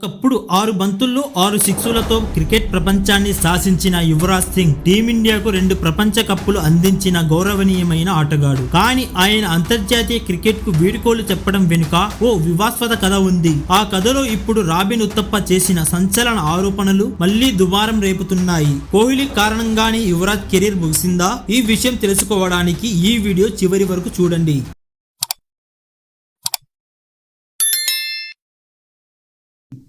ఒకప్పుడు ఆరు బంతుల్లో ఆరు సిక్సులతో క్రికెట్ ప్రపంచాన్ని శాసించిన యువరాజ్ సింగ్ టీమిండియాకు రెండు ప్రపంచ కప్పులు అందించిన గౌరవనీయమైన ఆటగాడు. కానీ ఆయన అంతర్జాతీయ క్రికెట్కు వీడుకోలు చెప్పడం వెనుక ఓ వివాస్పద కథ ఉంది. ఆ కథలో ఇప్పుడు రాబిన్ ఉత్తప్ప చేసిన సంచలన ఆరోపణలు మళ్ళీ దుబారం రేపుతున్నాయి. కోహ్లీ కారణంగానే యువరాజ్ కెరీర్ ముగిసిందా? ఈ విషయం తెలుసుకోవడానికి ఈ వీడియో చివరి వరకు చూడండి.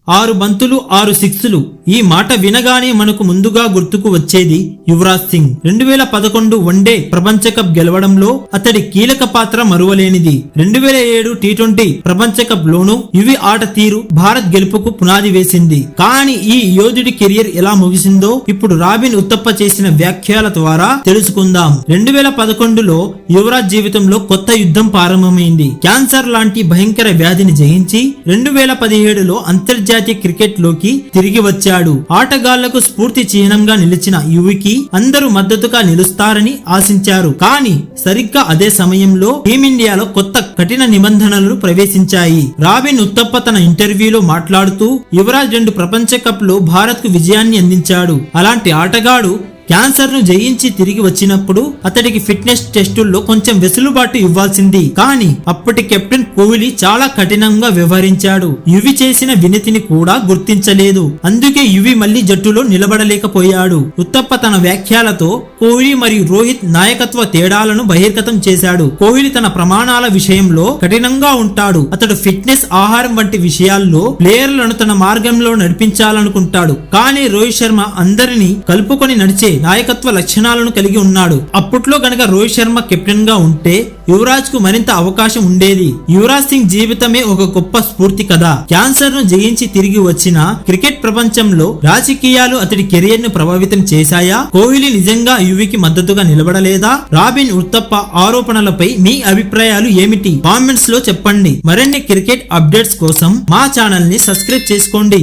ఆరు బంతులు ఆరు సిక్స్లు. ఈ మాట వినగానే మనకు ముందుగా గుర్తుకు వచ్చేది యువరాజ్ సింగ్. రెండు వేల పదకొండు వన్డే ప్రపంచ కప్ గెలవడంలో అతడి కీలక పాత్ర మరువలేనిది. రెండు వేల ఏడు టీ ట్వంటీ ప్రపంచ కప్ లోను యువి ఆట తీరు భారత్ గెలుపుకు పునాది వేసింది. కానీ ఈ యోధుడి కెరియర్ ఎలా ముగిసిందో ఇప్పుడు రాబిన్ ఉత్తప్ప చేసిన వ్యాఖ్యల ద్వారా తెలుసుకుందాం. రెండు వేల పదకొండులో యువరాజ్ జీవితంలో కొత్త యుద్ధం ప్రారంభమైంది. క్యాన్సర్ లాంటి భయంకర వ్యాధిని జయించి రెండు వేల పదిహేడులో అంతర్జాతీయ క్రికెట్లోకి తిరిగి ఇచ్చాడు ఆటగాళ్ళకు స్ఫూర్తి చిహ్నంగా నిలిచిన యువికి అందరూ మద్దతుగా నిలుస్తారని ఆశించారు. కానీ సరిగ్గా అదే సమయంలో టీమిండియాలో కొత్త కఠిన నిబంధనలు ప్రవేశించాయి. రాబిన్ ఉత్తప్ప తన ఇంటర్వ్యూలో మాట్లాడుతూ యువరాజ్ రెండు ప్రపంచ కప్లో భారత్కు విజయాన్ని అందించాడు. అలాంటి ఆటగాడు క్యాన్సర్ను జయించి తిరిగి వచ్చినప్పుడు అతడికి ఫిట్నెస్ టెస్టుల్లో కొంచెం వెసులుబాటు ఇవ్వాల్సింది. కానీ అప్పటి కెప్టెన్ కోహ్లీ చాలా కఠినంగా వ్యవహరించాడు. యువి చేసిన వినతిని కూడా గుర్తించలేదు. అందుకే యువి మళ్ళీ జట్టులో నిలబడలేకపోయాడు. ఉత్తప్ప తన వ్యాఖ్యలతో కోహ్లీ మరియు రోహిత్ నాయకత్వ తేడాలను బహిర్గతం చేశాడు. కోహ్లీ తన ప్రమాణాల విషయంలో కఠినంగా ఉంటాడు. అతడు ఫిట్నెస్ ఆహారం వంటి విషయాల్లో ప్లేయర్లను తన మార్గంలో నడిపించాలనుకుంటాడు. కానీ రోహిత్ శర్మ అందరినీ కలుపుకొని నడిచే నాయకత్వ లక్షణాలను కలిగి ఉన్నాడు. అప్పట్లో గనక రోహిత్ శర్మ కెప్టెన్గా ఉంటే యువరాజ్కు మరింత అవకాశం ఉండేది. యువరాజ్ సింగ్ జీవితమే ఒక గొప్ప స్ఫూర్తి కథ. క్యాన్సర్ను జయించి తిరిగి వచ్చిన క్రికెట్ ప్రపంచంలో రాజకీయాలు అతడి కెరియర్ను ప్రభావితం చేశాయా? కోహ్లీ నిజంగా యువికి మద్దతుగా నిలబడలేదా? రాబిన్ ఉత్తప్ప ఆరోపణలపై మీ అభిప్రాయాలు ఏమిటి? కామెంట్స్లో చెప్పండి. మరిన్ని క్రికెట్ అప్డేట్స్ కోసం మా ఛానల్ని సబ్స్క్రైబ్ చేసుకోండి.